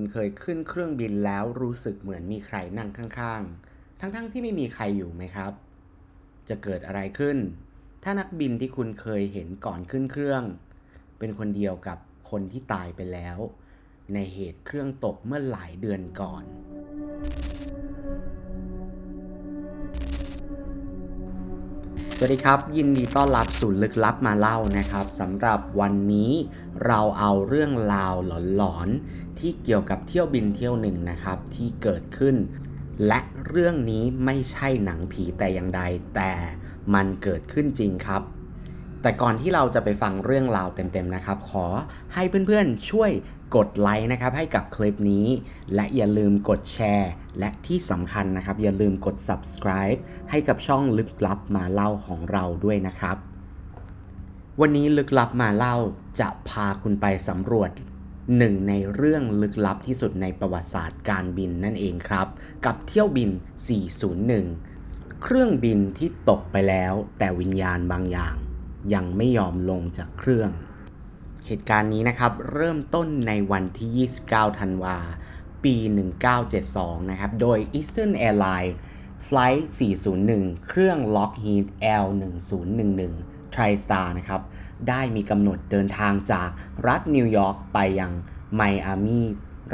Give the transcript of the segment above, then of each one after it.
คุณเคยขึ้นเครื่องบินแล้วรู้สึกเหมือนมีใครนั่งข้างๆ ทั้งๆที่ไม่มีใครอยู่ไหมครับ จะเกิดอะไรขึ้น ถ้านักบินที่คุณเคยเห็นก่อนขึ้นเครื่อง เป็นคนเดียวกับคนที่ตายไปแล้ว ในเหตุเครื่องตกเมื่อหลายเดือนก่อน สวัสดีครับ ยินดีต้อนรับสู่ลึกลับมาเล่านะครับสำหรับวันนี้เราเอาเรื่องราวหลอนๆ ที่เกี่ยวกับเที่ยวบินเที่ยวหนึ่งนะครับที่เกิดขึ้น และเรื่องนี้ไม่ใช่หนังผีแต่อย่างใดแต่มันเกิดขึ้นจริงครับ แต่ก่อนที่เราจะไปฟังเรื่องราวเต็มๆนะครับ ขอให้เพื่อนๆช่วยกดไลค์นะครับให้กับคลิปนี้ และอย่าลืมกดแชร์ และที่สำคัญนะครับ อย่าลืมกด subscribe ให้กับช่องลึกลับมาเล่าของเราด้วยนะครับ วันนี้ลึกลับมาเล่าจะพาคุณไปสำรวจหนึ่งในเรื่องลึกลับที่สุดในประวัติศาสตร์การบินนั่นเองครับ กับเที่ยวบิน 401 เครื่องบินที่ตกไปแล้วแต่วิญญาณบางอย่าง ยังไม่ยอมลงจากเครื่อง เหตุการณ์นี้นะครับเริ่มต้นในวันที่ 29 ธันวา ปี 1972 นะครับ โดย Eastern Airlines Flight 401 เครื่อง Lockheed L1011 TriStar นะครับ ได้มีกำหนดเดินทางจากรัฐนิวยอร์กไปยังไมอามี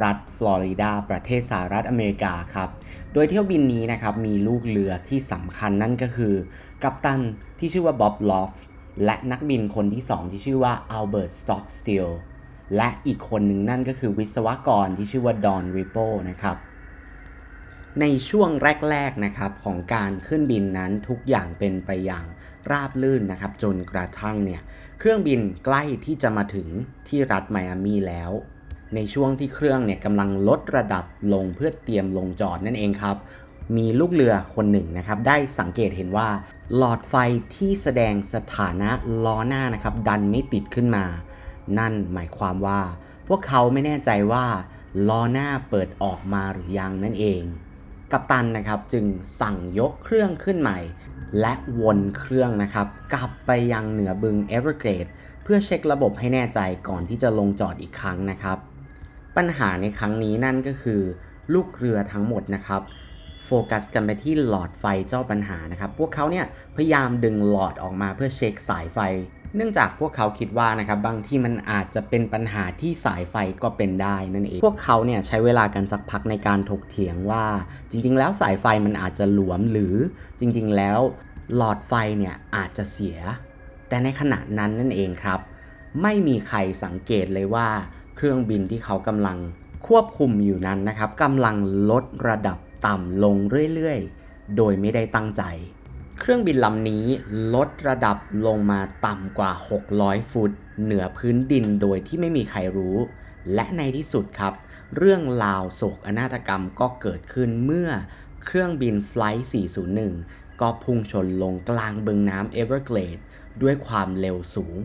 รัฐฟลอริดา ประเทศสหรัฐอเมริกาครับ โดยเที่ยวบินนี้นะครับ มีลูกเรือที่สำคัญนั่นก็คือ กัปตันที่ชื่อว่าบ๊อบลอฟ และนักบินคนที่ 2 ที่ชื่อว่าอัลเบิร์ต สต็อกสติล และอีกคนหนึ่งนั่นก็คือวิศวกรที่ชื่อว่าดอนริปโปนะครับ ในช่วงแรกๆนะครับของการขึ้นบินนั้นทุกอย่างเป็นไปอย่างราบลื่นนะครับ จนกระทั่งเนี่ยเครื่องบินใกล้ที่จะมาถึงที่รัฐไมอามีแล้วในช่วงที่เครื่องเนี่ยกำลังลดระดับลงเพื่อเตรียมลงจอดนั่นเองครับ มีลูกเรือคนหนึ่งนะครับได้สังเกตเห็นว่า หลอดไฟที่แสดงสถานะล้อหน้านะครับดันไม่ติดขึ้นมา นั่นหมายความว่า พวกเขาไม่แน่ใจว่าล้อหน้าเปิดออกมาหรือยังนั่นเอง กัปตันนะครับจึงสั่งยกเครื่องขึ้นใหม่ และวนเครื่องนะครับกลับไปยังเหนือบึงเอเวอร์เกรดเพื่อเช็คระบบให้แน่ใจก่อนที่จะลงจอดอีกครั้งนะครับ ปัญหาในครั้งนี้นั่นก็คือ ลูกเรือทั้งหมดนะครับ โฟกัสกันไปที่หลอดไฟเจ้าปัญหานะครับ พวกเขาเนี่ยพยายามดึงหลอดออกมาเพื่อเช็คสายไฟ เนื่องจากพวกเขาคิดว่านะครับบางที่มันอาจจะเป็นปัญหาที่สายไฟก็เป็นได้นั่นเอง พวกเขาเนี่ยใช้เวลากันสักพักในการถกเถียงว่า จริง ๆ แล้วสายไฟมันอาจจะหลวมหรือจริง ๆ แล้วหลอดไฟเนี่ยอาจจะเสีย แต่ในขณะนั้นนั่นเองครับ ไม่มีใครสังเกตเลยว่า เครื่องบินที่เขากำลังควบคุมอยู่นั้นนะครับกำลังลดระดับ ต่ำลงเรื่อยๆ โดยไม่ได้ตั้งใจ เครื่องบินลำนี้ลดระดับลงมาต่ำกว่า 600 ฟุต เหนือพื้นดินโดยที่ไม่มีใครรู้ และในที่สุดครับ เรื่องราวโศกนาฏกรรมก็เกิดขึ้นเมื่อเครื่องบิน Flight 401 ก็พุ่งชนลงกลางบึงน้ำเอเวอร์เกรดด้วยความเร็วสูง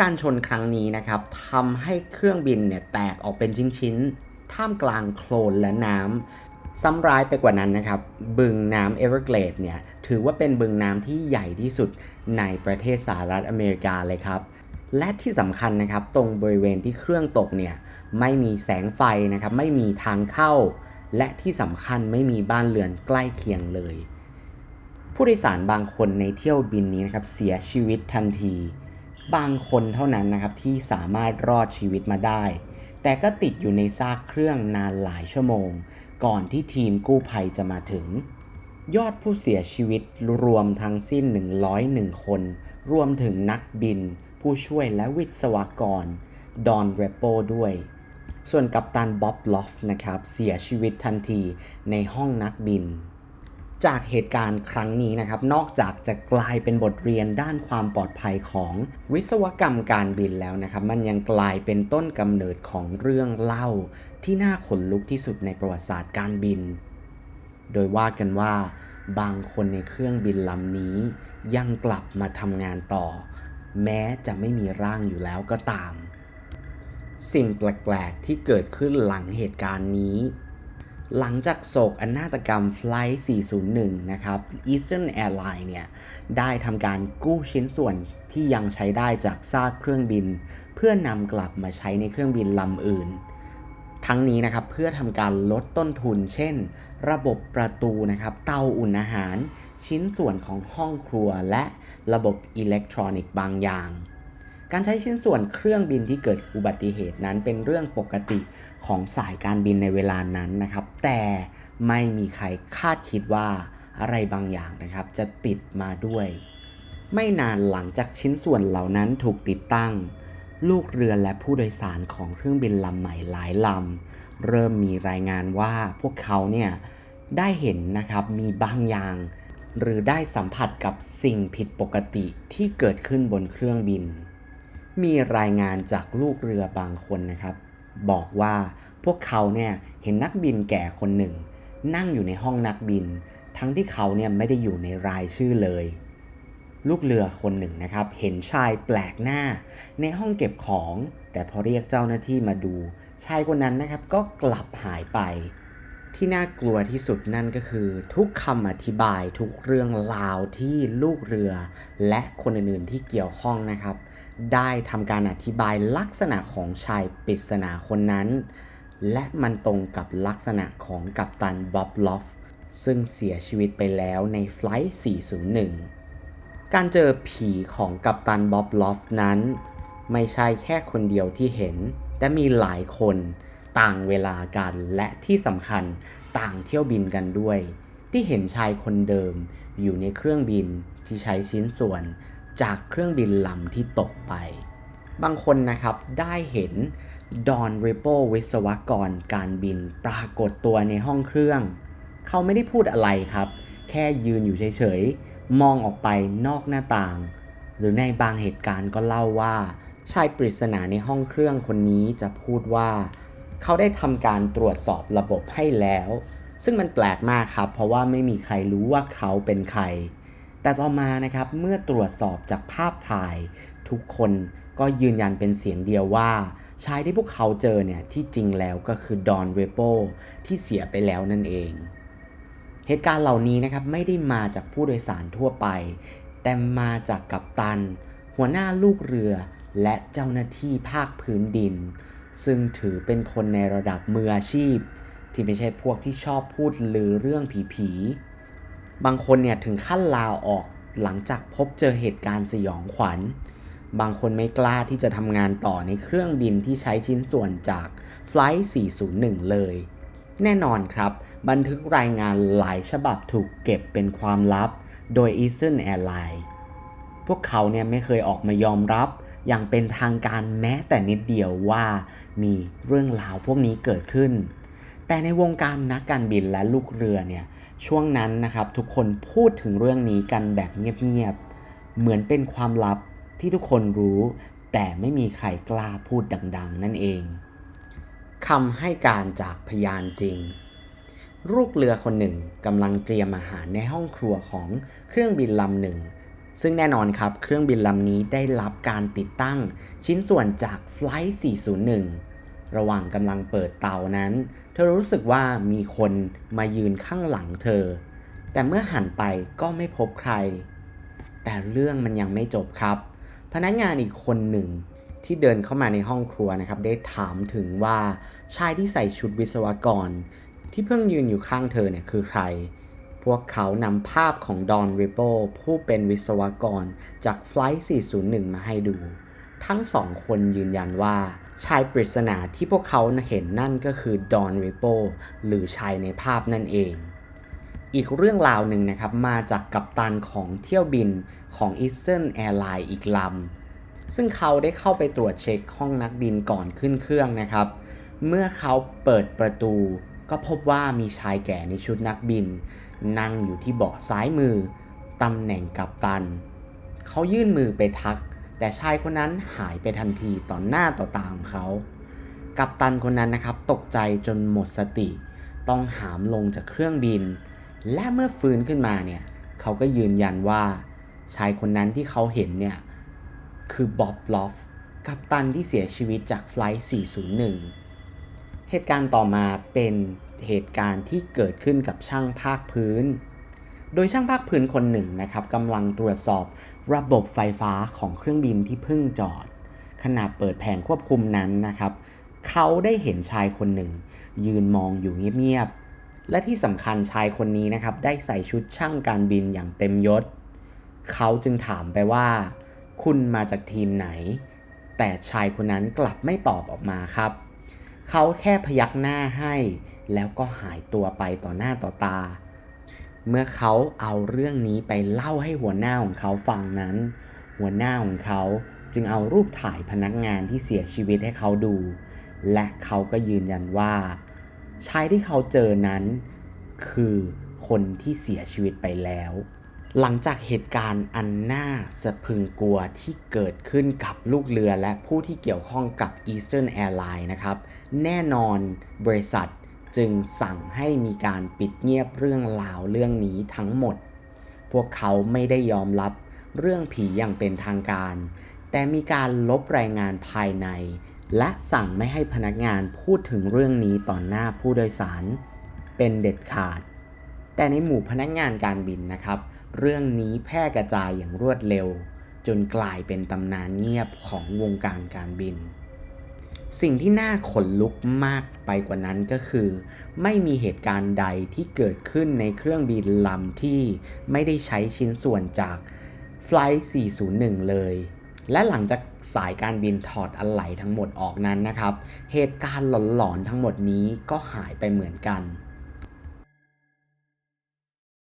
การชนครั้งนี้นะครับทำให้เครื่องบินเนี่ยแตกออกเป็นชิ้นๆท่ามกลางโคลนและน้ำ ซ้ำร้ายไปกว่านั้นนะครับ บึงน้ำเอเวอร์เกรดเนี่ย ถือว่าเป็นบึงน้ำที่ใหญ่ที่สุดในประเทศสหรัฐอเมริกาเลยครับ และที่สำคัญนะครับ ตรงบริเวณที่เครื่องตกเนี่ย ไม่มีแสงไฟนะครับ ไม่มีทางเข้า และที่สำคัญไม่มีบ้านเรือนใกล้เคียงเลย ผู้โดยสารบางคนในเที่ยวบินนี้นะครับ เสียชีวิตทันที บางคนเท่านั้นนะครับที่สามารถรอดชีวิตมาได้ แต่ก็ติดอยู่ในซากเครื่องนานหลายชั่วโมง ก่อนที่ทีมกู้ภัยจะมาถึง ยอดผู้เสียชีวิตรวมทั้งสิ้น 101 คน รวมถึงนักบิน ผู้ช่วยและวิศวกร ดอนเรปโปด้วย ส่วนกัปตันบ๊อบลอฟนะครับ เสียชีวิตทันทีในห้องนักบิน จากเหตุการณ์ครั้งนี้นะครับ นอกจากจะกลายเป็นบทเรียนด้านความปลอดภัยของวิศวกรรมการบินแล้วนะครับ มันยังกลายเป็นต้นกำเนิดของเรื่องเล่า ที่น่าขนลุกที่สุดในประวัติศาสตร์การบิน โดยว่ากันว่า บางคนในเครื่องบินลำนี้ ยังกลับมาทำงานต่อ แม้จะไม่มีร่างอยู่แล้วก็ตาม สิ่งแปลก ๆ ที่เกิดขึ้นหลังเหตุการณ์นี้ หลังจากโศกอนาตกรรม Flight 401 นะครับ Eastern Airlines เนี่ย ได้ทำการกู้ชิ้นส่วนที่ยังใช้ได้จากซากเครื่องบิน เพื่อนำกลับมาใช้ในเครื่องบินลำอื่นททั้งนี้นะครับเพื่อทำการลดต้นทุน เช่น ระบบประตูนะครับ เตาอุ่นอาหาร ชิ้นส่วนของห้องครัวและระบบอิเล็กทรอนิกส์บางอย่าง การใช้ชิ้นส่วนเครื่องบินที่เกิดอุบัติเหตุนั้นเป็นเรื่องปกติ ของสายการบินในเวลานั้นนะครับ แต่ไม่มีใครคาดคิดว่าอะไรบางอย่างนะครับ จะติดมาด้วย ไม่นานหลังจากชิ้นส่วนเหล่านั้นถูกติดตั้ง ลูกเรือและผู้โดยสารของเครื่องบินลำใหม่หลายลำเริ่มมีรายงานว่าพวกเขาเนี่ยได้เห็นนะครับมีบางอย่าง หรือได้สัมผัสกับสิ่งผิดปกติที่เกิดขึ้นบนเครื่องบิน มีรายงานจากลูกเรือบางคนนะครับ บอกว่าพวกเขาเนี่ยเห็นนักบินแก่คนหนึ่ง นั่งอยู่ในห้องนักบิน ทั้งที่เขาเนี่ยไม่ได้อยู่ในรายชื่อเลย ลูกเรือคนหนึ่งนะครับ เห็นชายแปลกหน้า ในห้องเก็บของ แต่พอเรียกเจ้าหน้าที่มาดู ชายคนนั้นนะครับก็กลับหายไป ที่น่ากลัวที่สุดนั่นก็คือ ทุกคำอธิบายทุกเรื่องราวที่ลูกเรือ และคนอื่นๆที่เกี่ยวข้องนะครับ ได้ทำการอธิบายลักษณะของชายปริศนาคนนั้น และมันตรงกับลักษณะของกัปตันบ๊อบลอฟซึ่งเสียชีวิตไปแล้วในไฟล์ 401 การเจอผีของกัปตันบ๊อบลอฟนั้น ไม่ใช่แค่คนเดียวที่เห็น แต่มีหลายคน ต่างเวลากันและที่สำคัญต่างเที่ยวบินกันด้วย ที่เห็นชายคนเดิมอยู่ในเครื่องบินที่ใช้ชิ้นส่วนจากเครื่องบินลำที่ตกไป บางคนนะครับได้เห็นดอนริปโปวิศวกรการบินปรากฏตัวในห้องเครื่อง เขาไม่ได้พูดอะไรครับ แค่ยืนอยู่เฉยๆ มองออกไปนอกหน้าต่าง หรือในบางเหตุการณ์ก็เล่าว่า ชายปริศนาในห้องเครื่องคนนี้จะพูดว่า เขาได้ทำการตรวจสอบระบบให้แล้ว ซึ่งมันแปลกมากครับ เพราะว่าไม่มีใครรู้ว่าเขาเป็นใคร แต่ต่อมานะครับเมื่อตรวจสอบจากภาพถ่าย ทุกคนก็ยืนยันเป็นเสียงเดียวว่าชายที่พวกเขาเจอเนี่ยที่จริงแล้วก็คือดอนเรโปที่เสียไปแล้วนั่นเอง เหตุการณ์เหล่านี้นะครับไม่ได้มาจากผู้โดยสารทั่วไป แต่มาจากกัปตัน หัวหน้าลูกเรือและเจ้าหน้าที่ภาคพื้นดิน ซึ่งถือเป็นคนในระดับมืออาชีพ ที่ไม่ใช่พวกที่ชอบพูดลือเรื่องผีๆ บางคนเนี่ยถึงขั้นลาออกหลังจากพบเจอเหตุการณ์สยองขวัญ บางคนไม่กล้าที่จะทำงานต่อในเครื่องบินที่ใช้ชิ้นส่วนจาก Flight 401 เลย แน่นอนครับ บันทึกรายงานหลายฉบับถูกเก็บเป็นความลับ โดย Eastern Airlines พวกเขาเนี่ยไม่เคยออกมายอมรับ อย่างเป็นทางการแม้แต่นิดเดียวว่ามีเรื่องราวพวกนี้เกิดขึ้น แต่ในวงการนักการบินและลูกเรือเนี่ยช่วงนั้นนะครับทุกคนพูดถึงเรื่องนี้กันแบบเงียบๆเหมือนเป็นความลับที่ทุกคนรู้ แต่ไม่มีใครกล้าพูดดัง ๆ นั่นเองคำให้การจากพยานจริง ลูกเรือคนหนึ่งกำลังเตรียมอาหารในห้องครัวของเครื่องบินลำหนึ่ง ซึ่งแน่นอนครับ เครื่องบินลำนี้ได้รับการติดตั้ง ชิ้นส่วนจาก Flight 401 ระหว่างกำลังเปิดเตานั้น เธอรู้สึกว่ามีคนมายืนข้างหลังเธอ แต่เมื่อหันไปก็ไม่พบใคร แต่เรื่องมันยังไม่จบครับ พนักงานอีกคนหนึ่งที่เดินเข้ามาในห้องครัวนะครับ ได้ถามถึงว่าชายที่ใส่ชุดวิศวกร ที่เพิ่งยืนอยู่ข้างเธอเนี่ยคือใคร พวกเขานำภาพของดอนริปโปผู้เป็นวิศวกรจาก Flight 401 มาให้ดู ทั้งสองคนยืนยันว่า ชายปริศนาที่พวกเขาเห็นนั่นก็คือดอนริปโปหรือชายในภาพนั่นเอง อีกเรื่องราวหนึ่งนะครับมาจากกัปตันของเที่ยวบินของ Eastern Airlines อีกลำ ซึ่งเขาได้เข้าไปตรวจเช็คห้องนักบินก่อนขึ้นเครื่องนะครับ เมื่อเขาเปิดประตูก็พบว่ามีชายแก่ในชุดนักบิน นั่งอยู่ที่เบาะซ้ายมือ ตำแหน่งกัปตัน เขายื่นมือไปทัก แต่ชายคนนั้นหายไปทันทีต่อหน้าต่อตาของเขา กัปตันคนนั้นนะครับตกใจจนหมดสติ ต้องหามลงจากเครื่องบิน และเมื่อฟื้นขึ้นมาเนี่ยเขาก็ยืนยันว่าชายคนนั้นที่เขาเห็นเนี่ยคือบ๊อบลอฟกัปตันที่เสียชีวิตจากไฟล์401 เหตุการณ์ต่อมาเป็น เหตุการณ์ที่เกิดขึ้นกับช่างภาคพื้น โดยช่างภาคพื้นคนหนึ่งนะครับกำลังตรวจสอบระบบไฟฟ้าของเครื่องบินที่เพิ่งจอด ขณะเปิดแผงควบคุมนั้นนะครับ เขาได้เห็นชายคนหนึ่ง ยืนมองอยู่เงียบๆ และที่สำคัญชายคนนี้นะครับได้ใส่ชุดช่างการบินอย่างเต็มยศ เขาจึงถามไปว่า คุณมาจากทีมไหน แต่ชายคนนั้นกลับไม่ตอบออกมาครับ เขาแค่พยักหน้าให้ แล้วก็หายตัวไปต่อหน้าต่อตา เมื่อเขาเอาเรื่องนี้ไปเล่าให้หัวหน้าของเขาฟังนั้น หัวหน้าของเขาจึงเอารูปถ่ายพนักงานที่เสียชีวิตให้เขาดู และเขาก็ยืนยันว่า ชายที่เขาเจอนั้น คือคนที่เสียชีวิตไปแล้ว หลังจากเหตุการณ์อันน่าสะพึงกลัวที่เกิดขึ้นกับลูกเรือและผู้ที่เกี่ยวข้องกับ Eastern Airlines นะครับ แน่นอนบริษัทจึงสั่งให้มีการปิดเงียบเรื่องราวเรื่องนี้ทั้งหมด พวกเขาไม่ได้ยอมรับเรื่องผีอย่างเป็นทางการ แต่มีการลบรายงานภายใน และสั่งไม่ให้พนักงานพูดถึงเรื่องนี้ต่อหน้าผู้โดยสาร เป็นเด็ดขาด แต่ในหมู่พนักงานการบินนะครับ เรื่องนี้แพร่กระจายอย่างรวดเร็ว จนกลายเป็นตำนานเงียบของวงการการบิน สิ่งที่น่าขนลุกมากไปกว่านั้นก็คือ ไม่มีเหตุการณ์ใดที่เกิดขึ้นในเครื่องบินลำที่ไม่ได้ใช้ชิ้นส่วนจาก Flight 401 เลย และหลังจากสายการบินถอดอะไหล่ทั้งหมดออกนั้นนะครับ เหตุการณ์หลอนๆทั้งหมดนี้ก็หายไปเหมือนกัน